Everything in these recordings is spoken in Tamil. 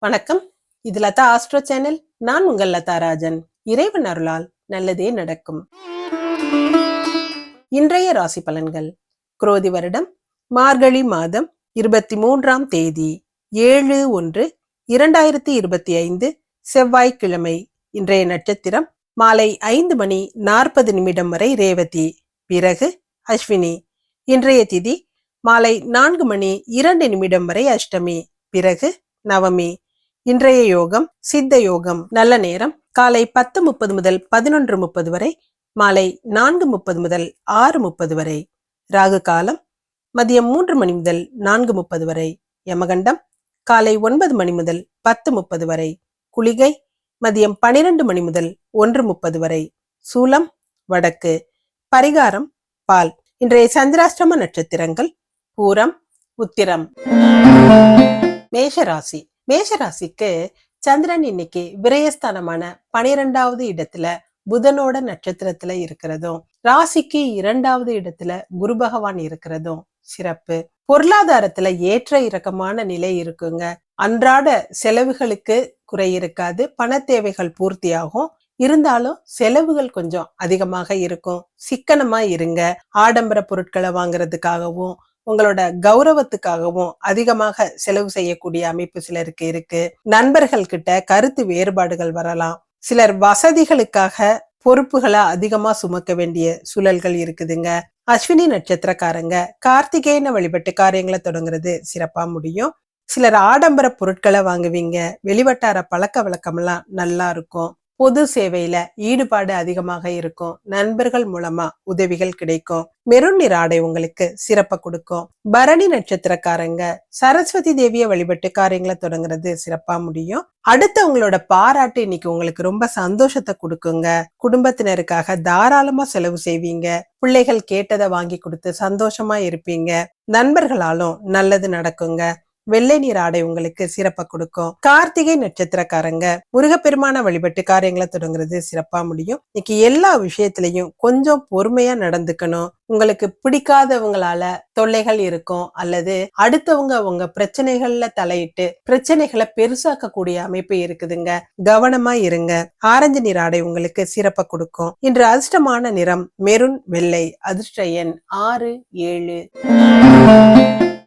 வணக்கம். இது லதா ஆஸ்ட்ரோ சேனல். நான் உங்கள் லதா ராஜன். இறைவன் அருளால் நல்லதே நடக்கும். இன்றைய ராசி பலன்கள். குரோதி வருடம் மார்கழி மாதம் இருபத்தி மூன்றாம் தேதி ஏழு ஒன்று இரண்டாயிரத்தி இருபத்தி ஐந்து செவ்வாய்க்கிழமை. இன்றைய நட்சத்திரம் மாலை ஐந்து மணி நாற்பது நிமிடம் வரை ரேவதி. பிறகு அஸ்வினி. இன்றைய திதி மாலை நான்கு மணி இரண்டு நிமிடம் வரை அஷ்டமி. பிறகு நவமி. இன்றைய யோகம் சித்த யோகம். நல்ல நேரம். காலை பத்து முப்பது முதல் பதினொன்று முப்பது வரை மாலை நான்கு முப்பது முதல் ஆறு முப்பது வரை. ராகு காலம் மதியம் மூன்று மணி முதல் நான்கு முப்பது வரை. யமகண்டம் காலை ஒன்பது மணி முதல் பத்து முப்பது வரை. குளிகை மதியம் பனிரெண்டு மணி முதல் ஒன்று முப்பது வரை. சூலம் வடக்கு. பரிகாரம் பால். இன்றைய சந்திராஷ்டம நட்சத்திரங்கள் பூரம் உத்திரம். மேஷராசி. மேஷராசிக்கு சந்திரன் இன்னைக்கு விரயஸ்தானமான பனிரெண்டாவது இடத்துல புதனோட நட்சத்திரத்துல இருக்கிறதும் ராசிக்கு இரண்டாவது இடத்துல குரு பகவான் இருக்கிறதும் சிறப்பு. பொருளாதாரத்துல ஏற்ற இறக்கமான நிலை இருக்குங்க. அன்றாட செலவுகளுக்கு குறை இருக்காது. பண தேவைகள் பூர்த்தியாகும். இருந்தாலும் செலவுகள் கொஞ்சம் அதிகமாக இருக்கும். சிக்கனமா இருங்க. ஆடம்பர பொருட்களை வாங்குறதுக்காகவும் உங்களோட கௌரவத்துக்காகவும் அதிகமாக செலவு செய்யக்கூடிய அமைப்பு சிலருக்கு இருக்கு. நண்பர்கள் கிட்ட கருத்து வேறுபாடுகள் வரலாம். சிலர் வசதிகளுக்காக பொறுப்புகளை அதிகமா சுமக்க வேண்டிய சூழல்கள் இருக்குதுங்க. அஸ்வினி நட்சத்திரக்காரங்க கார்த்திகேயனை வழிபட்டு காரியங்களை தொடங்குறது சிறப்பா முடியும். சிலர் ஆடம்பர பொருட்களை வாங்குவீங்க. வெளிவட்டார பழக்க வழக்கம்லாம் நல்லா இருக்கும். பொது சேவையில ஈடுபாடு அதிகமாக இருக்கும். நண்பர்கள் மூலமா உதவிகள் கிடைக்கும். மெருன் நிற ஆடை உங்களுக்கு சிறப்ப கொடுக்கும். பரணி நட்சத்திரக்காரங்க சரஸ்வதி தேவிய வழிபட்டு காரியங்களை தொடங்குறது சிறப்பா முடியும். அடுத்தவங்களோட பாராட்டு இன்னைக்கு உங்களுக்கு ரொம்ப சந்தோஷத்தை கொடுக்குங்க. குடும்பத்தினருக்காக தாராளமா செலவு செய்வீங்க. பிள்ளைகள் கேட்டதை வாங்கி கொடுத்து சந்தோஷமா இருப்பீங்க. நண்பர்களாலும் நல்லது நடக்குங்க. வெள்ளை நீர் ஆடை உங்களுக்கு சிறப்பா கொடுக்கும். கார்த்திகை நட்சத்திரக்காரங்க முருகப்பெருமான வழிபட்டு காரியங்களை தொடங்குறது சிறப்பா முடியும். இன்னைக்கு எல்லா விஷயத்திலையும் கொஞ்சம் பொறுமையா நடந்துக்கணும். உங்களுக்கு பிடிக்காதவங்களால தொல்லைகள் இருக்கும் அல்லது அடுத்தவங்க உங்க பிரச்சனைகள்ல தலையிட்டு பிரச்சனைகளை பெருசாக்கக்கூடிய அமைப்பு இருக்குதுங்க. கவனமா இருங்க. ஆரஞ்சு நீர் ஆடை உங்களுக்கு சிறப்பா கொடுக்கும். இன்று அதிர்ஷ்டமான நிறம் மெருன் வெள்ளை அதிர்ஷ்ட எண் ஆறு ஏழு.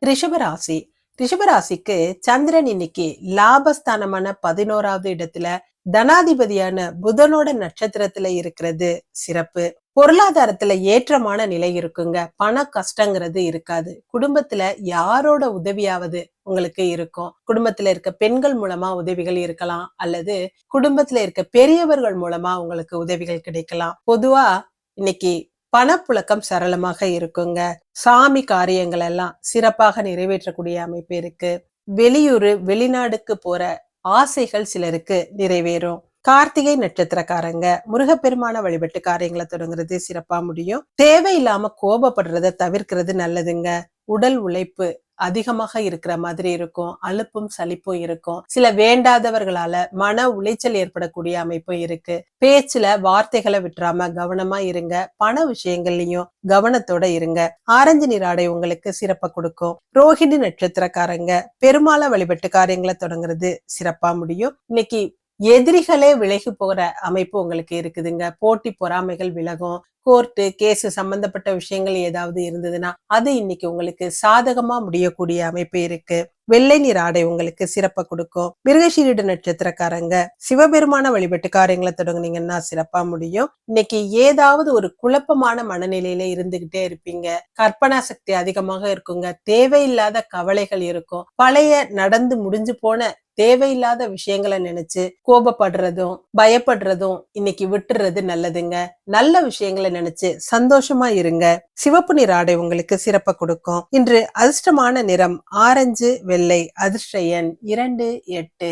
ரிஷபராசி ரிஷபராசிக்கு சந்திரன் இன்னைக்கு லாபஸ்தானமான பதினோராவது இடத்துல தனாதிபதியான புதனோட நட்சத்திரத்துல இருக்கிறது சிறப்பு. பொருளாதாரத்துல ஏற்றமான நிலை இருக்குங்க. பண கஷ்டங்கிறது இருக்காது. குடும்பத்துல யாரோட உதவியாவது உங்களுக்கு இருக்கும். குடும்பத்துல இருக்க பெண்கள் மூலமா உதவிகள் இருக்கலாம். அல்லது குடும்பத்துல இருக்க பெரியவர்கள் மூலமா உங்களுக்கு உதவிகள் கிடைக்கலாம். பொதுவா இன்னைக்கு பணப்புழக்கம் சரளமாக இருக்குங்க. சாமி காரியங்கள் எல்லாம் சிறப்பாக நிறைவேற்றக்கூடிய அமைப்பு இருக்கு. வெளியூர் வெளிநாடுக்கு போற ஆசைகள் சிலருக்கு நிறைவேறும். கார்த்திகை நட்சத்திரக்காரங்க முருகப்பெருமான வழிபட்டு காரியங்களை தொடங்குறது சிறப்பா முடியும். தேவையில்லாம கோபப்படுறத தவிர்க்கிறது நல்லதுங்க. உடல் உழைப்பு அதிகமாக இருக்கிற மாதிரி இருக்கும் அலுப்பும் சலிப்பும் இருக்கும். சில வேண்டாதவர்களால மன உளைச்சல் ஏற்படக்கூடிய அமைப்பும் இருக்கு. பேச்சுல வார்த்தைகளை விட்டுறாம கவனமா இருங்க. பண விஷயங்கள்லயும் கவனத்தோட இருங்க. ஆரஞ்சு நீராடை உங்களுக்கு சிறப்பா கொடுக்கும். ரோஹிணி நட்சத்திரக்காரங்க பெருமாளை வழிபட்டு காரியங்களை தொடங்குறது சிறப்பா முடியும். இன்னைக்கு எதிரிகளே விலகி போற அமைப்பு உங்களுக்கு இருக்குதுங்க. போட்டி பொறாமைகள் விலகும். கோர்ட்டு கேஸ் சம்பந்தப்பட்ட விஷயங்கள் ஏதாவது இருந்ததுன்னா அது இன்னைக்கு உங்களுக்கு சாதகமா முடியக்கூடிய அமைப்பு இருக்கு. வெள்ளை நீர் ஆடை உங்களுக்கு சிறப்பை கொடுக்கும். மிருகசீரிட நட்சத்திரக்காரங்க சிவபெருமான வழிபட்டு காரியங்களை தொடங்குனீங்கன்னா சிறப்பா முடியும். இன்னைக்கு ஏதாவது ஒரு குழப்பமான மனநிலையில இருந்துகிட்டே இருப்பீங்க. கற்பனா சக்தி அதிகமாக இருக்குங்க. தேவையில்லாத கவலைகள் இருக்கும். பழைய நடந்து முடிஞ்சு போன தேவையில்லாத விஷயங்களை நினைச்சு கோபப்படுறதும் பயப்படுறதும் இன்னைக்கு விட்டுறது நல்லதுங்க. நல்ல விஷயங்களை நினைச்சு சந்தோஷமா இருங்க. சிவப்பு நிற ஆடை உங்களுக்கு சிறப்ப கொடுக்கும். இன்று அதிர்ஷ்டமான நிறம் ஆரஞ்சு வெள்ளை அதிர்ஷ்ட எண் இரண்டு எட்டு.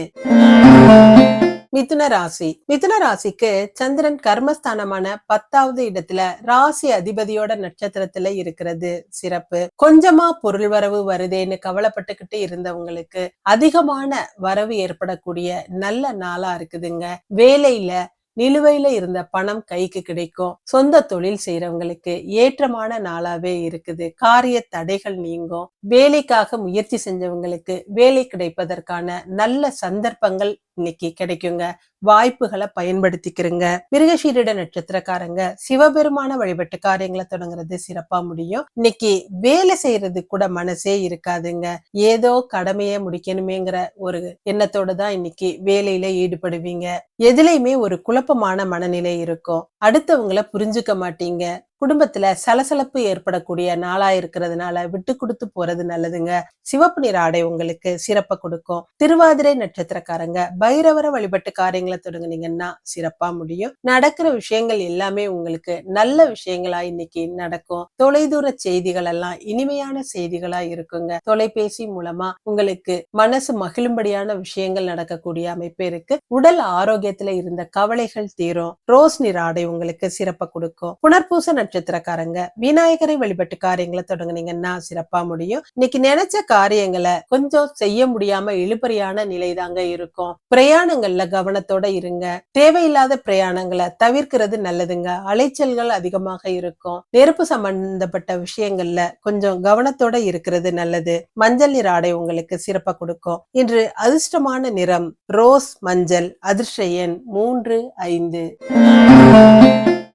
மிதுன ராசி. மிதுன ராசிக்கு சந்திரன் கர்மஸ்தானமான பத்தாவது இடத்துல ராசி அதிபதியோட நட்சத்திரத்துல இருக்கிறது. சிறப்பு. கொஞ்சமா பொருள் வரவு வருதேன்னு கவலைப்பட்டுக்கிட்டு இருந்தவங்களுக்கு அதிகமான வரவு ஏற்படக்கூடிய நல்ல நாளா இருக்குதுங்க. வேலையில நிலுவையில இருந்த பணம் கைக்கு கிடைக்கும். சொந்த தொழில் செய்யறவங்களுக்கு ஏற்றமான நாளாவே இருக்குது. காரிய தடைகள் நீங்கும். வேலைக்காக முயற்சி செஞ்சவங்களுக்கு வேலை கிடைப்பதற்கான நல்ல சந்தர்ப்பங்கள் இன்னைக்கு கிடைக்குங்க. வாய்ப்புகளை பயன்படுத்திக்கிறங்க. மிருகசீரிட நட்சத்திரக்காரங்க சிவபெருமான வழிபட்டு காரியங்களை தொடங்குறது சிறப்பா முடியும். இன்னைக்கு வேலை செய்யறது கூட மனசே இருக்காதுங்க. ஏதோ கடமையை முடிக்கணுமேங்கிற ஒரு எண்ணத்தோட தான் இன்னைக்கு வேலையில ஈடுபடுவீங்க. எதுலையுமே ஒரு குழப்பமான மனநிலை இருக்கும். அடுத்தவங்கள புரிஞ்சுக்க மாட்டீங்க. குடும்பத்துல சலசலப்பு ஏற்படக்கூடிய நாளா இருக்கிறதுனால விட்டு கொடுத்து போறது நல்லதுங்க. சிவப்பு நிற ஆடை உங்களுக்கு சிறப்ப கொடுக்கும். திருவாதிரை நட்சத்திரக்காரங்க பைரவர வழிபட்டு காரியங்களை தொடங்குனீங்கன்னா சிறப்பா முடியும். நடக்கிற விஷயங்கள் எல்லாமே உங்களுக்கு நல்ல விஷயங்களா இன்னைக்கு நடக்கும். தொலைதூர செய்திகள் எல்லாம் இனிமையான செய்திகளா இருக்குங்க. தொலைபேசி மூலமா உங்களுக்கு மனசு மகிழும்படியான விஷயங்கள் நடக்கக்கூடிய அமைப்பு இருக்கு. உடல் ஆரோக்கியத்துல இருந்த கவலைகள் தீரும். ரோஸ் நிற ஆடை உங்களுக்கு சிறப்ப கொடுக்கும். புனர்பூச நட்சத்திரக்காரங்க விநாயகரை வழிபட்டு காரியங்களை தொடங்குனீங்கன்னா சிறப்பா முடியும். இன்னைக்கு நினைச்ச காரியங்களை கொஞ்சம் செய்ய முடியாம இழுபறியான நிலை தாங்க இருக்கும். பிரயாணங்கள்ல கவனத்தோட இருங்க. தேவையில்லாத பிரயாணங்களை தவிர்க்கிறது நல்லதுங்க. அலைச்சல்கள் அதிகமாக இருக்கும். நெருப்பு சம்பந்தப்பட்ட விஷயங்கள்ல கொஞ்சம் கவனத்தோட இருக்கிறது நல்லது. மஞ்சள் நிற ஆடை உங்களுக்கு சிறப்பா கொடுக்கும். இன்று அதிர்ஷ்டமான நிறம் ரோஸ் மஞ்சள் அதிர்ஷ்ட எண் மூன்று ஐந்து.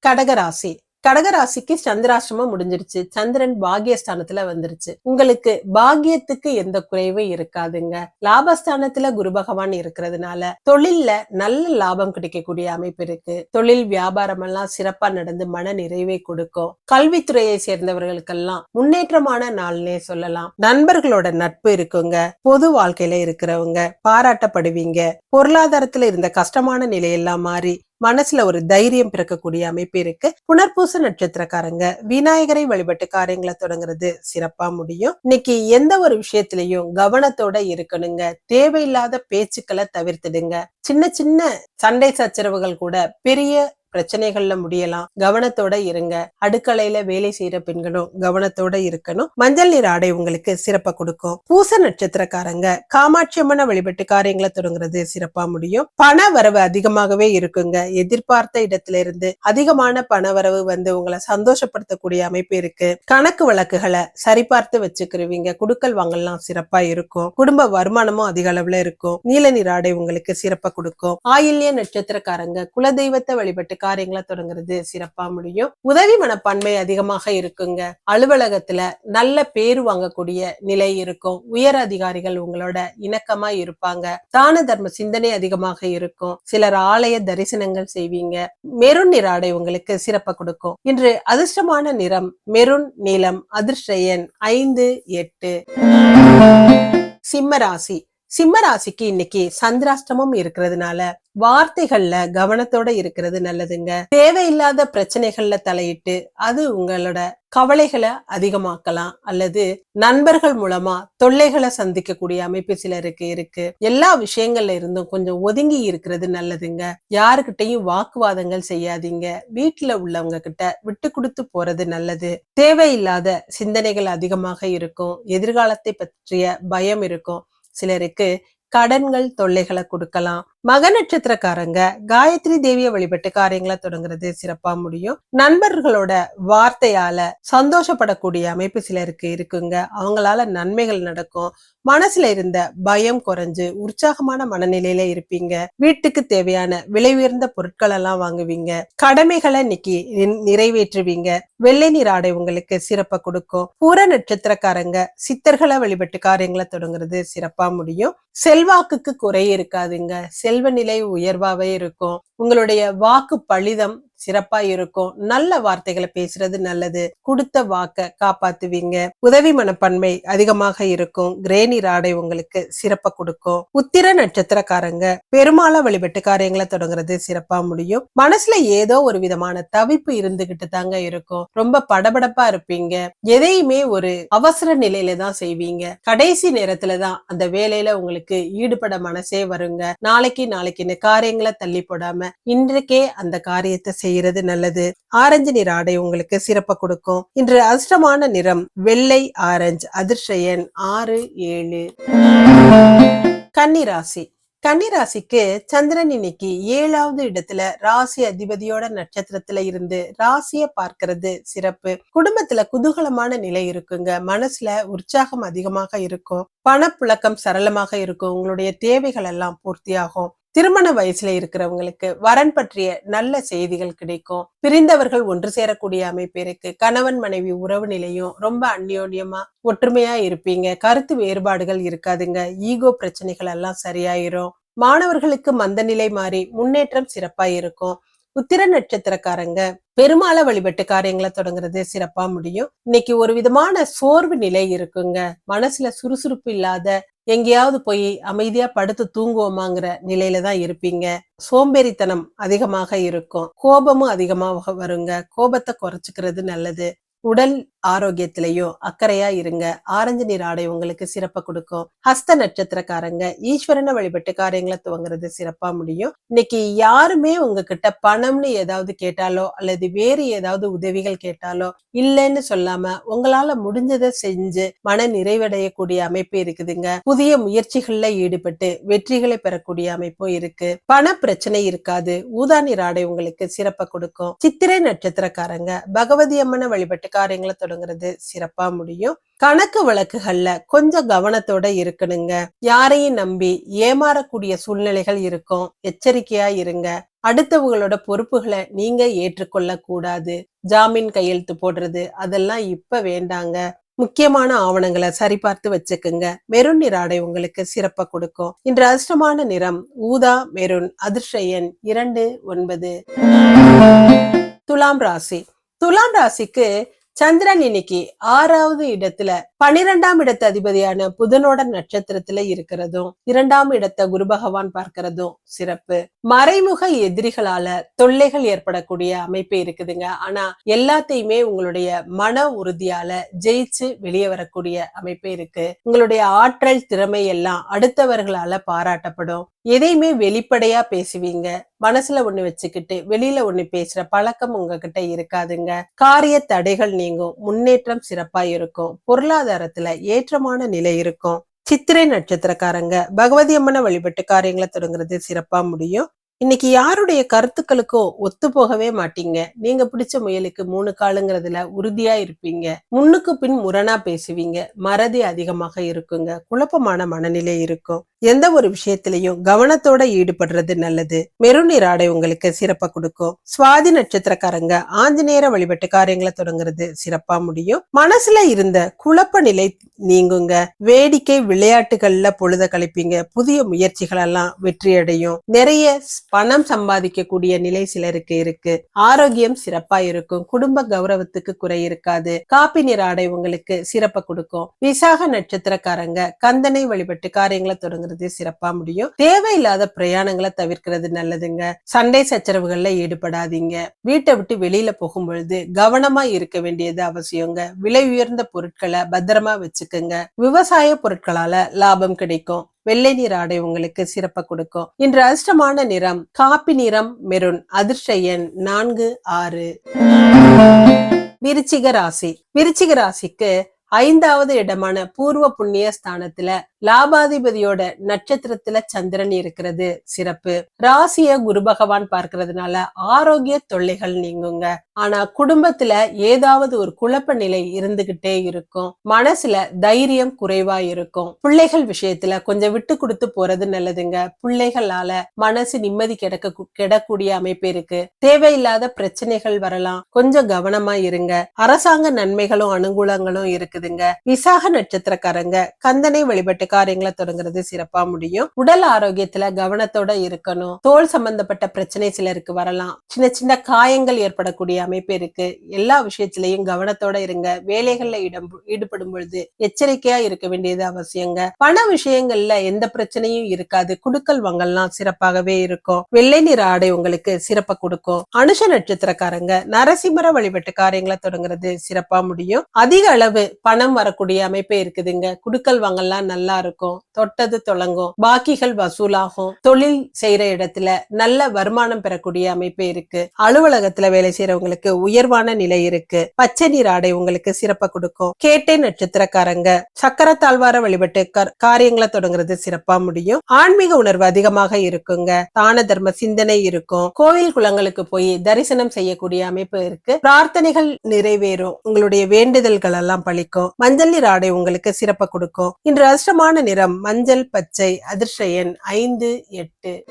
கடகராசி. கடகராசிக்கு சந்திராசிரமம் முடிஞ்சிருச்சு. சந்திரன் பாகியஸ்தானத்துல வந்துருச்சு. உங்களுக்கு பாகியத்துக்கு எந்த குறைவும் இருக்காதுங்க. லாபஸ்தானத்துல குரு பகவான் இருக்கிறதுனால தொழில்ல நல்ல லாபம் கிடைக்கக்கூடிய அமைப்பு இருக்கு. தொழில் வியாபாரம் எல்லாம் சிறப்பா நடந்து மன நிறைவை கொடுக்கும். கல்வித்துறையை சேர்ந்தவர்களுக்கெல்லாம் முன்னேற்றமான நாள்னே சொல்லலாம். நண்பர்களோட நட்பு இருக்குங்க. பொது வாழ்க்கையில இருக்கிறவங்க பாராட்டப்படுவீங்க. பொருளாதாரத்துல இருந்த கஷ்டமான நிலையெல்லாம் மாறி மனசுல ஒரு தைரியம் பிறக்கக்கூடிய அமைப்பு இருக்கு. புனர்பூச நட்சத்திரக்காரங்க விநாயகரை வழிபட்டு காரியங்களை தொடங்குறது சிறப்பா முடியும். இன்னைக்கு எந்த ஒரு விஷயத்திலையும் கவனத்தோட இருக்கணுங்க. தேவையில்லாத பேச்சுக்களை தவிர்த்துடுங்க. சின்ன சின்ன சண்டை சச்சரவுகள் கூட பெரிய பிரச்சனைகள்ல முடியலாம். கவனத்தோட இருங்க. அடுக்கலையில வேலை செய்யற பெண்களும் கவனத்தோட இருக்கணும். மஞ்சள் நீர் ஆடை உங்களுக்கு சிறப்பா கொடுக்கும். பூச நட்சத்திரக்காரங்க காமாட்சி அம்மனை வழிபட்டு காரியங்களை தொடங்குறது சிறப்பா முடியும். பண வரவு அதிகமாகவே இருக்குங்க. எதிர்பார்த்த இடத்துல இருந்து அதிகமான பண வரவு வந்து உங்களை சந்தோஷப்படுத்தக்கூடிய அமைப்பு இருக்கு. கணக்கு வழக்குகளை சரிபார்த்து வச்சுக்கிருவீங்க. குடுக்கல் வாங்கலாம் சிறப்பா இருக்கும். குடும்ப வருமானமும் அதிக அளவுல இருக்கும். நீல நிற ஆடை உங்களுக்கு சிறப்பா கொடுக்கும். ஆயில்ய நட்சத்திரக்காரங்க குலதெய்வத்தை வழிபட்டு காரியங்களை தொடங்குறது சிறப்பா முடியும். உதவி மனப்பான்மை அதிகமாக இருக்குங்க. அலுவலகத்துல நல்ல பேரு வாங்கக்கூடிய நிலை இருக்கும். உயர் அதிகாரிகள் உங்களோட இணக்கமா இருப்பாங்க. தான தர்ம சிந்தனை அதிகமாக இருக்கும். சிலர் ஆலய தரிசனங்கள் செய்வீங்க. மெருண் நிற ஆடை உங்களுக்கு சிறப்ப கொடுக்கும். இன்று அதிர்ஷ்டமான நிறம் மெருண் நீலம் அதிர்ஷ்ட எண் ஐந்து எட்டு. சிம்ம ராசி. சிம்மராசிக்கு இன்னைக்கு சந்திராஷ்டமம் இருக்கிறதுனால வார்த்தைகள்ல கவனத்தோட இருக்கிறது நல்லதுங்க. தேவையில்லாத பிரச்சனைகள்ல தலையிட்டு அது உங்களோட கவலைகளை அதிகமாக்கலாம். அல்லது நண்பர்கள் மூலமா தொல்லைகளை சந்திக்கக்கூடிய அமைப்பு சிலருக்கு இருக்கு. எல்லா விஷயங்கள்ல இருந்தும் கொஞ்சம் ஒதுங்கி இருக்கிறது நல்லதுங்க. யாருக்கிட்டையும் வாக்குவாதங்கள் செய்யாதீங்க. வீட்டுல உள்ளவங்க கிட்ட விட்டு கொடுத்து போறது நல்லது. தேவையில்லாத சிந்தனைகள் அதிகமாக இருக்கும். எதிர்காலத்தை பற்றிய பயம் இருக்கும். சிலருக்கு கடன்கள் தொல்லைகளை கொடுக்கலாம். மக நட்சத்திரக்காரங்க காயத்ரி தேவிய வழிபட்டு காரியங்களை தொடங்குறது சிறப்பா முடியும். நண்பர்களோட வார்த்தையால சந்தோஷப்படக்கூடிய அமைப்பு சிலருக்கு இருக்குங்க. அவங்களால நன்மைகள் நடக்கும். மனசுல இருந்த பயம் குறைஞ்சு உற்சாகமான மனநிலையில இருப்பீங்க. வீட்டுக்கு தேவையான விலை உயர்ந்த பொருட்கள் எல்லாம் வாங்குவீங்க. கடமைகளை இன்னைக்கு நிறைவேற்றுவீங்க. வெள்ளை நீர் ஆடை உங்களுக்கு சிறப்பை கொடுக்கும். பூர நட்சத்திரக்காரங்க சித்தர்களை வழிபட்டு காரியங்களை தொடங்குறது சிறப்பா முடியும். செல்வாக்குக்கு குறை இருக்காதுங்க. செல்வ நிலை உயர்வாவே இருக்கும். உங்களுடைய வாக்கு பளிதம் சிறப்பா இருக்கும். நல்ல வார்த்தைகளை பேசுறது நல்லது. கொடுத்த வாக்க காப்பாத்துவீங்க. உதவி மனப்பான்மை அதிகமாக இருக்கும். கிரேனி ராடை உங்களுக்கு சிறப்பா கொடுக்கும். உத்திர நட்சத்திரக்காரங்க பெருமாளை வழிபட்டு காரியங்களை தொடங்குறது சிறப்பா முடியும். மனசுல ஏதோ ஒரு விதமான தவிப்பு இருந்துகிட்டு தாங்க இருக்கும். ரொம்ப படபடப்பா இருப்பீங்க. எதையுமே ஒரு அவசர நிலையில தான் செய்வீங்க. கடைசி நேரத்துல தான் அந்த வேலையில உங்களுக்கு ஈடுபட மனசே வருங்க. நாளைக்கு நாளைக்குன்னு காரியங்களை தள்ளி போடாம இன்றைக்கே அந்த காரியத்தை செய்யறது நல்லது. ஆரஞ்சு நிற ஆடை உங்களுக்கு சிறப்ப கொடுக்கும். இன்று அதிர்ஷ்டமான நிறம் வெள்ளை ஆரஞ்சு. அதிர்ஷயன் ஆறு ஏழு. கன்னிராசி. கன்னிராசிக்கு சந்திரன் இன்னைக்கு ஏழாவது இடத்துல ராசி அதிபதியோட நட்சத்திரத்துல இருந்து ராசிய பார்க்கறது சிறப்பு. குடும்பத்துல குதூகலமான நிலை இருக்குங்க. மனசுல உற்சாகம் அதிகமாக இருக்கும். பணப்புழக்கம் சரளமாக இருக்கும். உங்களுடைய தேவைகள் எல்லாம் பூர்த்தியாகும். திருமண வயசுல இருக்கிறவங்களுக்கு வரன் பற்றிய நல்ல செய்திகள் கிடைக்கும். பிரிந்தவர்கள் ஒன்று சேரக்கூடிய அமைப்பு இருக்கு. கணவன் மனைவி உறவு நிலையும் ரொம்ப அந்யோன்யமா ஒற்றுமையா இருப்பீங்க. கருத்து வேறுபாடுகள் இருக்காதுங்க. ஈகோ பிரச்சனைகள் எல்லாம் சரியாயிரும். மாணவர்களுக்கு மந்த நிலை மாறி முன்னேற்றம் சிறப்பா இருக்கும். உத்திர நட்சத்திரக்காரங்க பெருமாளை வழிபட்டு காரியங்களை தொடங்குறது சிறப்பா முடியும். இன்னைக்கு ஒரு விதமான சோர்வு நிலை இருக்குங்க. மனசுல சுறுசுறுப்பு இல்லாத எங்கேயாவது போய் அமைதியா படுத்து தூங்குவோமாங்கிற நிலையில தான் இருப்பீங்க. சோம்பேறித்தனம் அதிகமாக இருக்கும். கோபமும் அதிகமாக வருங்க. கோபத்தை குறைச்சிக்கிறது நல்லது. உடல் ஆரோக்கியத்திலையும் அக்கறையா இருங்க. ஆரஞ்சு நீர் ஆடை உங்களுக்கு சிறப்ப கொடுக்கும். ஹஸ்த நட்சத்திரக்காரங்க ஈஸ்வரனை வழிபட்டு காரியங்களை துவங்குறது சிறப்பா முடியும். இன்னைக்கு யாருமே உங்ககிட்ட பணம்னு ஏதாவது கேட்டாலோ அல்லது வேறு ஏதாவது உதவிகள் கேட்டாலோ இல்லைன்னு சொல்லாம உங்களால முடிஞ்சதை செஞ்சு மன நிறைவடையக்கூடிய அமைப்பு இருக்குதுங்க. புதிய முயற்சிகள்ல ஈடுபட்டு வெற்றிகளை பெறக்கூடிய அமைப்பும் இருக்கு. பண பிரச்சனை இருக்காது. ஊதா நீர் ஆடை உங்களுக்கு சிறப்ப கொடுக்கும். சித்திரை நட்சத்திரக்காரங்க பகவதி அம்மனை வழிபட்டு காரியங்களை தொடங்குறது சிறப்பா முடியும். கணக்கு வழக்குகள்ல கொஞ்சம் கவனத்தோட இருக்கணுங்க. யாரையும் நம்பி ஏமாறக்கூடிய சூழ்நிலைகள் இருக்கும். எச்சரிக்கையா இருங்க. அடுத்தவங்களோட பொறுப்புகளை நீங்க ஏற்றுக்கொள்ள கூடாது ஜாமீன் கையெழுத்து போடுறது அதெல்லாம் இப்ப வேண்டாங்க. முக்கியமான ஆவணங்களை சரிபார்த்து வச்சுக்குங்க. மெருன் நிற ஆடை உங்களுக்கு சிறப்ப கொடுக்கும். இன்று அதிர்ஷ்டமான நிறம் ஊதா மெருன் அதிர்ஷ்ட எண் இரண்டு ஒன்பது. துலாம் ராசி. துலாம் ராசிக்கு சந்திரன் இன்னைக்கு ஆறாவது இடத்துல பனிரெண்டாம் இடத்து அதிபதியான புதனோட நட்சத்திரத்துல இருக்கிறதும் இரண்டாம் இடத்தை குரு பகவான் பார்க்கிறதும் சிறப்பு. மறைமுக எதிரிகளால தொல்லைகள் ஏற்படக்கூடிய அமைப்பு இருக்குதுங்க. ஆனா எல்லாத்தையுமே உங்களுடைய மன உறுதியால ஜெயிச்சு வெளியே வரக்கூடிய அமைப்பு இருக்கு. உங்களுடைய ஆற்றல் திறமை எல்லாம் அடுத்தவர்களால பாராட்டப்படும். எதையுமே வெளிப்படையா பேசுவீங்க. மனசுல ஒண்ணு வச்சுக்கிட்டு வெளியில ஒண்ணு பேசுற பழக்கம் உங்ககிட்ட இருக்காதுங்க. காரிய தடைகள் நீங்கும். முன்னேற்றம் சிறப்பா இருக்கும். பொருளாதார பொருளாதாரத்துல ஏற்றமான நிலை இருக்கும். சித்திரை நட்சத்திரக்காரங்க பகவதி அம்மனை வழிபட்டு காரியங்களை தொடங்குறது சிறப்பா முடியும். இன்னைக்கு யாருடைய கருத்துக்களுக்கும் ஒத்து போகவே மாட்டீங்க. நீங்க பிடிச்ச முயலுக்கு மூணு காலுங்கிறதுல உறுதியா இருப்பீங்க. முன்னுக்கு பின் முரணா பேசுவீங்க. மறதி அதிகமாக இருக்குங்க. குழப்பமான மனநிலை இருக்கும். எந்த ஒரு விஷயத்திலையும் கவனத்தோட ஈடுபடுறது நல்லது. மெருநீர் ஆடை உங்களுக்கு சிறப்பா கொடுக்கும். சுவாதி நட்சத்திரக்காரங்க ஆஞ்சநேயர வழிபட்டு காரியங்களை தொடங்குறது சிறப்பா முடியும். மனசுல இருந்த குழப்ப நிலை நீங்குங்க. வேடிக்கை விளையாட்டுகள்ல பொழுத கழிப்பீங்க. புதிய முயற்சிகள் எல்லாம் வெற்றி அடையும் நிறைய பணம் சம்பாதிக்கக்கூடிய நிலை சிலருக்கு இருக்கு. ஆரோக்கியம் சிறப்பா இருக்கும். குடும்ப கௌரவத்துக்கு குறை இருக்காது. காப்பி நிற ஆடை உங்களுக்கு சிறப்ப கொடுக்கும். விசாக நட்சத்திரக்காரங்க கந்தனை வழிபட்டு காரியங்களை தொடங்குறது சிறப்பா முடியும். தேவையில்லாத பிரயாணங்களை தவிர்க்கிறது நல்லதுங்க. சண்டை சச்சரவுகள்ல ஈடுபடாதீங்க. வீட்டை விட்டு வெளியில போகும் பொழுது கவனமா இருக்க வேண்டியது அவசியங்க. விலை உயர்ந்த பொருட்களை பத்திரமா வச்சுக்கோங்க. விவசாய பொருட்களால லாபம் கிடைக்கும். வெள்ளை நிற ஆடை உங்களுக்கு சிறப்ப கொடுக்கும். இன்று அதிர்ஷ்டமான நிறம் காப்பி நிறம் மெருன். அதிர்ஷ்ட எண் நான்கு ஆறு. விருச்சிக ராசி. விருச்சிக ராசிக்கு ஐந்தாவது இடமான பூர்வ புண்ணிய ஸ்தானத்துல லாபாதிபதியோட நட்சத்திரத்துல சந்திரன் இருக்கிறது. சிறப்பு. ராசிய குரு பகவான் பார்க்கறதுனால ஆரோக்கிய தொல்லைகள் நீங்குங்க. ஆனா குடும்பத்துல ஏதாவது ஒரு குழப்ப நிலை இருந்துகிட்டே இருக்கும். மனசுல தைரியம் குறைவா இருக்கும். பிள்ளைகள் விஷயத்துல கொஞ்சம் விட்டு கொடுத்து போறது நல்லதுங்க. பிள்ளைகளால மனசு நிம்மதி கிடக்க கிடக்கூடிய அமைப்பு இருக்கு. தேவையில்லாத பிரச்சனைகள் வரலாம். கொஞ்சம் கவனமா இருங்க. அரசாங்க நன்மைகளும் அனுகூலங்களும் இருக்குது. தொடங்குதுங்க விசாக நட்சத்திரக்காரங்க கந்தனை வழிபட்டு காரியங்களை தொடங்குறது சிறப்பா முடியும். உடல் ஆரோக்கியத்துல கவனத்தோட இருக்கணும். தோல் சம்பந்தப்பட்ட பிரச்சனை சிலருக்கு வரலாம். சின்ன சின்ன காயங்கள் ஏற்படக்கூடிய அமைப்பு இருக்கு. எல்லா விஷயத்திலையும் கவனத்தோட இருங்க. வேலைகள்ல இடம் ஈடுபடும் பொழுது எச்சரிக்கையா இருக்க வேண்டியது அவசியங்க. பண விஷயங்கள்ல எந்த பிரச்சனையும் இருக்காது. குடுக்கல் வாங்கல்லாம் சிறப்பாகவே இருக்கும். வெள்ளை நிற ஆடை உங்களுக்கு சிறப்ப கொடுக்கும். அனுஷ நட்சத்திரக்காரங்க நரசிம்மர வழிபட்டு காரியங்களை தொடங்குறது சிறப்பா முடியும். அதிக அளவு பண பணம் வரக்கூடிய அமைப்பே இருக்குதுங்க. குடுக்கல் வாங்கலாம் நல்லா இருக்கும். தொட்டது தொடங்கும் பாக்கிகள் வசூலாகும். தொழில் செய்யற இடத்துல நல்ல வருமானம் பெறக்கூடிய அமைப்பே இருக்கு. அலுவலகத்துல வேலை செய்யறவங்களுக்கு உயர்வான நிலை இருக்கு. பச்சை நீர் ஆடை உங்களுக்கு சிறப்பா கொடுக்கும். கேட்டை நட்சத்திரக்காரங்க சக்கர தாழ்வார வழிபட்டு காரியங்களை தொடங்குறது சிறப்பா முடியும். ஆன்மீக உணர்வு அதிகமாக இருக்குங்க. தான தர்ம சிந்தனை இருக்கும். கோவில் குளங்களுக்கு போய் தரிசனம் செய்யக்கூடிய அமைப்பு இருக்கு. பிரார்த்தனைகள் நிறைவேறும். உங்களுடைய வேண்டுதல்கள் எல்லாம் பழிக்கும். கொடுக்கும். மஞ்சள் நிற ஆடை உங்களுக்கு சிறப்பை கொடுக்கும். இன்று அதிர்ஷ்டமான நிறம் மஞ்சள் பச்சை அதிர்ஷ்ட எண் ஐந்து எட்டு.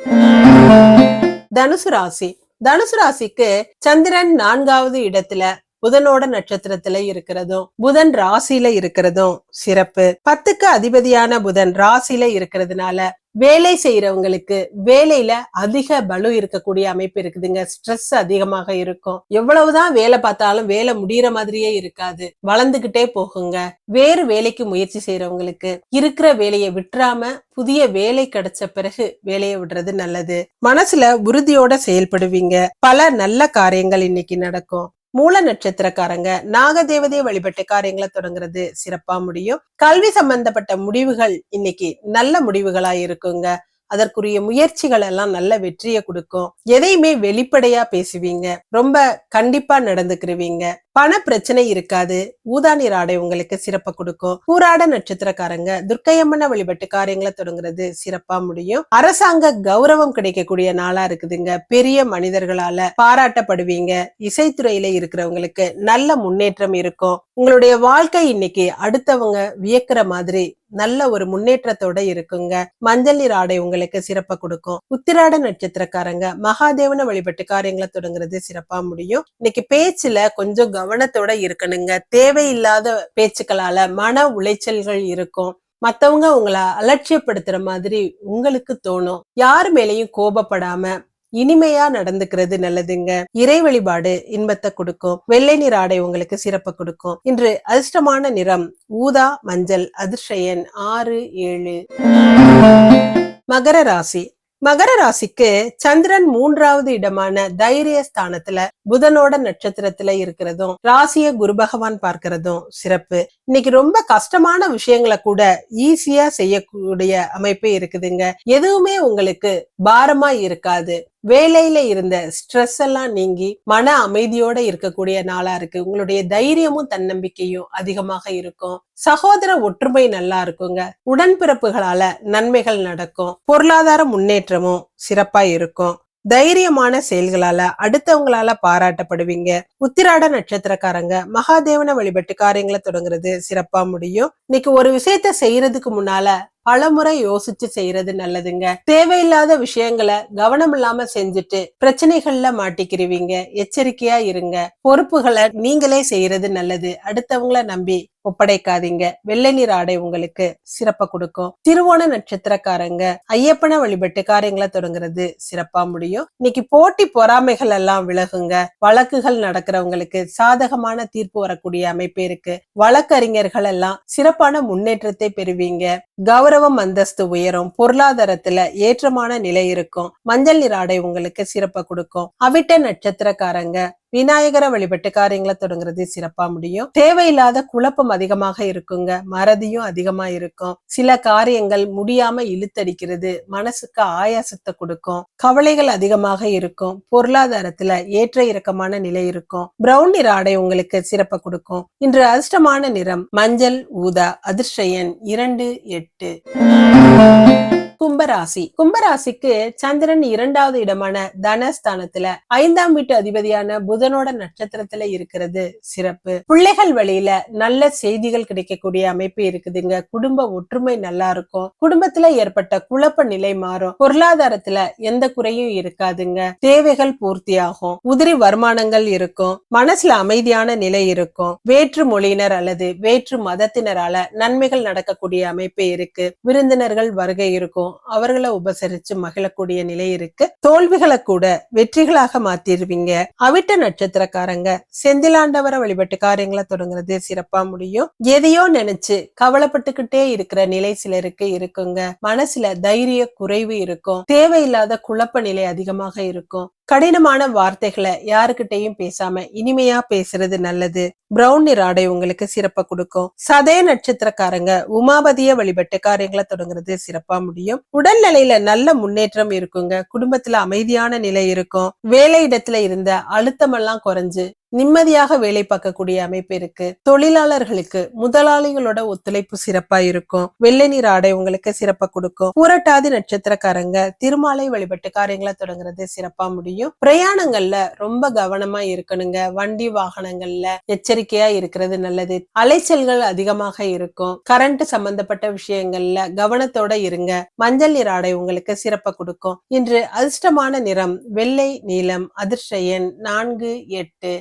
தனுசு ராசி. தனுசு ராசிக்கு சந்திரன் நான்காவது இடத்துல புதனோட நட்சத்திரத்துல இருக்கிறதும் புதன் ராசியில இருக்கிறதும் சிறப்பு. பத்துக்கு அதிபதியான புதன் ராசியில இருக்கிறதுனால வேலை செய்யறவங்களுக்கு வேலையில அதிக பலு இருக்கக்கூடிய அமைப்பு இருக்குதுங்க. ஸ்ட்ரெஸ் அதிகமாக இருக்கும். எவ்வளவுதான் வேலை பார்த்தாலும் வேலை முடியற மாதிரியே இருக்காது. வளர்ந்துகிட்டே போகுங்க. வேறு வேலைக்கு முயற்சி செய்யறவங்களுக்கு இருக்கிற வேலையை விட்டுறாம புதிய வேலை கிடைச்ச பிறகு வேலையை விடுறது நல்லது. மனசுல உறுதியோட செயல்படுவீங்க. பல நல்ல காரியங்கள் இன்னைக்கு நடக்கும். மூல நட்சத்திரக்காரங்க நாகதேவதையை வழிபட்டு காரியங்களை தொடங்குறது சிறப்பா முடியும். கல்வி சம்பந்தப்பட்ட முடிவுகள் இன்னைக்கு நல்ல முடிவுகளா இருக்குங்க அதற்குரிய முயற்சிகள் எல்லாம் நல்ல வெற்றியை கொடுக்கும். எதையுமே வெளிப்படையா பேசுவீங்க. ரொம்ப கண்டிப்பா நடந்துக்கிருவீங்க. பண பிரச்சனை இருக்காது. ஊதா நீர் ஆடை உங்களுக்கு சிறப்பை கொடுக்கும். பூராட நட்சத்திரக்காரங்க துர்க்கையம்மன வழிபட்டு காரியங்களை தொடங்குறது சிறப்பா முடியும். அரசாங்க கௌரவம் கிடைக்கக்கூடிய நாளா இருக்குதுங்க. பெரிய மனிதர்களால பாராட்டப்படுவீங்க. இசைத்துறையில இருக்கிறவங்களுக்கு நல்ல முன்னேற்றம் இருக்கும். உங்களுடைய வாழ்க்கை இன்னைக்கு அடுத்தவங்க வியக்கிற மாதிரி நல்ல ஒரு முன்னேற்றத்தோட இருக்குங்க. மஞ்சள் நீர் ஆடை உங்களுக்கு சிறப்பை கொடுக்கும். உத்திராட நட்சத்திரக்காரங்க மகாதேவனை வழிபட்டு காரியங்களை தொடங்குறது சிறப்பா முடியும். இன்னைக்கு பேச்சுல கொஞ்சம் கவனத்தோட இருக்கணுங்க. தேவையில்லாத பேச்சுக்களால மன உளைச்சல்கள் இருக்கும். மத்தவங்க உங்களை அலட்சியப்படுத்துற மாதிரி உங்களுக்கு தோணும். யார் மேலையும் கோபப்படாம இனிமையா நடந்துக்கிறது நல்லதுங்க. இறை வழிபாடு இன்பத்தை கொடுக்கும். வெள்ளை நிற ஆடை உங்களுக்கு சிறப்பை கொடுக்கும். இன்று அதிர்ஷ்டமான நிறம் ஊதா மஞ்சள் அதிர்ஷயன் ஆறு ஏழு. மகர ராசி. மகர ராசிக்கு சந்திரன் மூன்றாவது இடமான தைரிய ஸ்தானத்துல புதனோட நட்சத்திரத்துல இருக்கிறதும் ராசிய குரு பகவான் பார்க்கிறதும் சிறப்பு. இன்னைக்கு ரொம்ப கஷ்டமான விஷயங்களை கூட ஈஸியா செய்யக்கூடிய அமைப்பு இருக்குதுங்க. எதுவுமே உங்களுக்கு பாரமா இருக்காது. வேலையில இருந்த ஸ்ட்ரெஸ் எல்லாம் நீங்கி மன அமைதியோட இருக்கக்கூடிய நாளா இருக்கு. உங்களுடைய தைரியமும் தன்னம்பிக்கையும் அதிகமாக இருக்கும். சகோதர ஒற்றுமை நல்லா இருக்குங்க. உடன்பிறப்புகளால நன்மைகள் நடக்கும். பொருளாதார முன்னேற்றமும் சிறப்பா இருக்கும். தைரியமான செயல்களால அடுத்தவங்களால பாராட்டப்படுவீங்க. உத்திராட நட்சத்திரக்காரங்க மகாதேவனை வழிபட்டு காரியங்களை தொடங்குறது சிறப்பா முடியும். இன்னைக்கு ஒரு விஷயத்த செய்யறதுக்கு முன்னால பலமுறை யோசிச்சு செய்யறது நல்லதுங்க. தேவையில்லாத விஷயங்களை கவனம் இல்லாம செஞ்சுட்டு பிரச்சனைகள்ல மாட்டிக்கிருவீங்க. எச்சரிக்கையா இருங்க. பொறுப்புகளை நீங்களே செய்யறது நல்லது. அடுத்தவங்கள நம்பி ஒப்படைக்காதீங்க. வெள்ளை நீர் ஆடை உங்களுக்கு சிறப்ப கொடுக்கும். திருவோண நட்சத்திரக்காரங்க ஐயப்பன வழிபட்டு காரியங்களை தொடங்குறது சிறப்பா முடியும். இன்னைக்கு போட்டி பொறாமைகள் எல்லாம் விலகுங்க. வழக்குகள் நடக்கிறவங்களுக்கு சாதகமான தீர்ப்பு வரக்கூடிய அமைப்பு இருக்கு. வழக்கறிஞர்கள் எல்லாம் சிறப்பான முன்னேற்றத்தை பெறுவீங்க. கௌரவம் அந்தஸ்து உயரும். பொருளாதாரத்துல ஏற்றமான நிலை இருக்கும். மஞ்சள் நீர் ஆடை உங்களுக்கு சிறப்பை கொடுக்கும். அவிட்ட நட்சத்திரக்காரங்க விநாயகரை வழிபட்டு காரியங்களை தொடங்குறது சிறப்பா முடியும். தேவையில்லாத குழப்பம் அதிகமாக இருக்குங்க. மறதியும் அதிகமா இருக்கும். சில காரியங்கள் முடியாம இழுத்தடிக்கிறது மனசுக்கு ஆயாசத்தை கொடுக்கும் கவலைகள் அதிகமாக இருக்கும் பொருளாதாரத்துல ஏற்ற இறக்கமான நிலை இருக்கும். பிரவுன் நிற ஆடை உங்களுக்கு சிறப்பை கொடுக்கும். இன்று அதிர்ஷ்டமான நிறம் மஞ்சள் ஊதா அதிர்ஷ்ட எண் இரண்டு எட்டு. கும்பராசி. கும்பராசிக்கு சந்திரன் இரண்டாவது இடமான தனஸ்தானத்துல ஐந்தாம் வீட்டு அதிபதியான புதனோட நட்சத்திரத்துல இருக்கிறது சிறப்பு. பிள்ளைகள் வழியில நல்ல செய்திகள் கிடைக்கக்கூடிய அமைப்பு இருக்குதுங்க. குடும்ப ஒற்றுமை நல்லா இருக்கும். குடும்பத்துல ஏற்பட்ட குழப்ப நிலை மாறும். பொருளாதாரத்துல எந்த குறையும் இருக்காதுங்க. தேவைகள் பூர்த்தியாகும். உதிரி வருமானங்கள் இருக்கும். மனசுல அமைதியான நிலை இருக்கும். வேற்று மொழியினர் அல்லது வேற்று மதத்தினரால நன்மைகள் நடக்கக்கூடிய அமைப்பு இருக்கு. விருந்தினர்கள் வருகை இருக்கும். அவர்களை உபசரிச்சு மகிழக்கூடிய நிலை இருக்கு. தோல்விகளை கூட வெற்றிகளாக மாத்திருவீங்க. அவிட்ட நட்சத்திரக்காரங்க செந்திலாண்டவரை வழிபட்டு காரியங்களை தொடங்குறது சிறப்பா முடியும். எதையோ நினைச்சு கவலைப்பட்டுக்கிட்டே இருக்கிற நிலை சிலருக்கு இருக்குங்க. மனசுல தைரிய குறைவு இருக்கும். தேவையில்லாத குழப்ப நிலை அதிகமாக இருக்கும். கடினமான வார்த்தைகளை யாருக்கிட்டையும் பேசாம இனிமையா பேசுறது நல்லது. பிரவுன் நிற ஆடை உங்களுக்கு சிறப்பா கொடுக்கும். சதய நட்சத்திரக்காரங்க உமாபதிய வழிபட்டு காரியங்களை தொடங்குறது சிறப்பா முடியும். உடல்நிலையில நல்ல முன்னேற்றம் இருக்குங்க. குடும்பத்துல அமைதியான நிலை இருக்கும். வேலை இடத்துல இருந்த அழுத்தமெல்லாம் குறைஞ்சு நிம்மதியாக வேலை பார்க்கக்கூடிய அமைப்பு இருக்கு. தொழிலாளர்களுக்கு முதலாளிகளோட ஒத்துழைப்பு சிறப்பா இருக்கும். வெள்ளை நீர் ஆடை உங்களுக்கு சிறப்பா கொடுக்கும். புரட்டாதி நட்சத்திரக்காரங்க திருமாலை வழிபட்டு காரியங்களை தொடங்குறது சிறப்பா முடியும். பிரயாணங்கள்ல ரொம்ப கவனமா இருக்கணுங்க. வண்டி வாகனங்கள்ல எச்சரிக்கையா இருக்கிறது நல்லது. அலைச்சல்கள் அதிகமாக இருக்கும். கரண்ட் சம்பந்தப்பட்ட விஷயங்கள்ல கவனத்தோட இருங்க. மஞ்சள் நீர் ஆடை உங்களுக்கு சிறப்பா கொடுக்கும். இன்று அதிர்ஷ்டமான நிறம் வெள்ளை நீலம் அதிர்ஷ்ட எண் நான்கு எட்டு.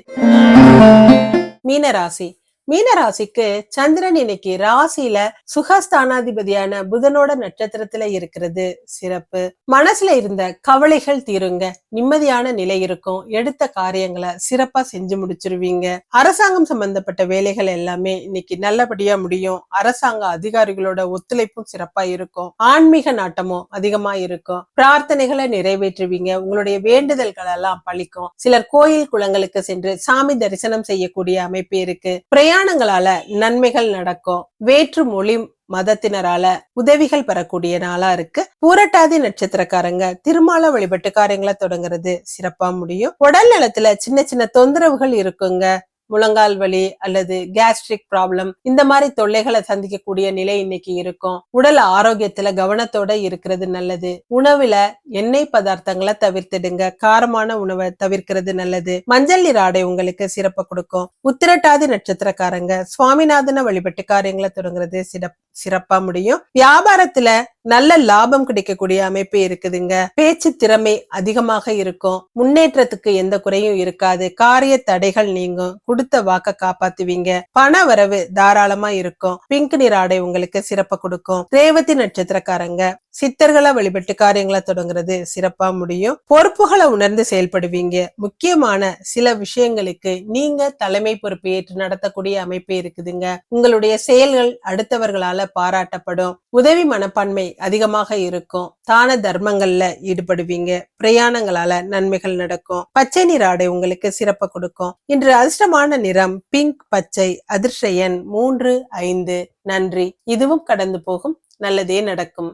மீனராசி. மீனராசிக்கு சந்திரன் இன்னைக்கு ராசியில சுகஸ்தானாதிபதியான புதனோட நட்சத்திரத்துல இருக்கிறது. சிறப்பு. மனசுல இருந்த கவலைகள் தீருங்க. நிம்மதியான நிலை இருக்கும். எடுத்த காரியங்களை சிறப்பா செஞ்சு முடிச்சிருவீங்க. அரசாங்கம் சம்பந்தப்பட்ட வேலைகள் எல்லாமே இன்னைக்கு நல்லபடியா முடியும். அரசாங்க அதிகாரிகளோட ஒத்துழைப்பும் சிறப்பா இருக்கும். ஆன்மீக நாட்டமும் அதிகமா இருக்கும். பிரார்த்தனைகளை நிறைவேற்றுவீங்க. உங்களுடைய வேண்டுதல்கள் எல்லாம் பழிக்கும். சிலர் கோயில் குளங்களுக்கு சென்று சாமி தரிசனம் செய்யக்கூடிய அமைப்பு இருக்கு. பிரயாணங்களால நன்மைகள் நடக்கும். வேற்று மொழி மதத்தினரால உதவிகள் பெறக்கூடிய நாளா இருக்கு. பூரட்டாதி நட்சத்திரக்காரங்க திருமால வழிபட்டுக்காரங்களை தொடங்குறது சிறப்பா முடியும். உடல் நலத்துல சின்ன சின்ன தொந்தரவுகள் இருக்குங்க. முழங்கால் வலி அல்லது கேஸ்ட்ரிக் ப்ராப்ளம் இந்த மாதிரி தொல்லைகளை சந்திக்கக்கூடிய நிலை இன்னைக்கு இருக்கும். உடல் ஆரோக்கியத்துல கவனத்தோட இருக்கிறது நல்லது. உணவுல எண்ணெய் பதார்த்தங்களை தவிர்த்திடுங்க. காரமான உணவை தவிர்க்கிறது நல்லது. மஞ்சள் நீர் ஆடை உங்களுக்கு சிறப்பு கொடுக்கும். உத்திரட்டாதி நட்சத்திரக்காரங்க சுவாமிநாதனை வழிபட்டு காரியங்களை தொடங்குறது சிறப்பு. சிறப்பா முடியும். வியாபாரத்துல நல்ல லாபம் கிடைக்கக்கூடிய அமைப்பு இருக்குதுங்க. பேச்சு திறமை அதிகமாக இருக்கும். முன்னேற்றத்துக்கு எந்த குறையும் இருக்காது. காரிய தடைகள் நீங்கும். கொடுத்த வாக்க காப்பாத்துவீங்க. பண வரவு தாராளமா இருக்கும். பிங்க் நிற ஆடை உங்களுக்கு சிறப்பை கொடுக்கும். ரேவதி நட்சத்திரக்காரங்க. சித்தர்களை வழிபட்டு காரியங்களை தொடங்குறது சிறப்பா முடியும். பொறுப்புகளை உணர்ந்து செயல்படுவீங்க. முக்கியமான சில விஷயங்களுக்கு நீங்க தலைமை பொறுப்பு ஏற்று நடத்தக்கூடிய அமைப்பு இருக்குதுங்க. உங்களுடைய செயல்கள் அடுத்தவர்களால பாராட்டப்படும். உதவி மனப்பான்மை அதிகமாக இருக்கும். தான தர்மங்கள்ல ஈடுபடுவீங்க. பிரயாணங்களால நன்மைகள் நடக்கும். பச்சை நிற ஆடை உங்களுக்கு சிறப்பை கொடுக்கும். இன்று அதிர்ஷ்டமான நிறம் பிங்க் பச்சை அதிர்ஷ்ட எண் மூன்று ஐந்து. நன்றி. இதுவும் கடந்து போகும். நல்லதே நடக்கும்.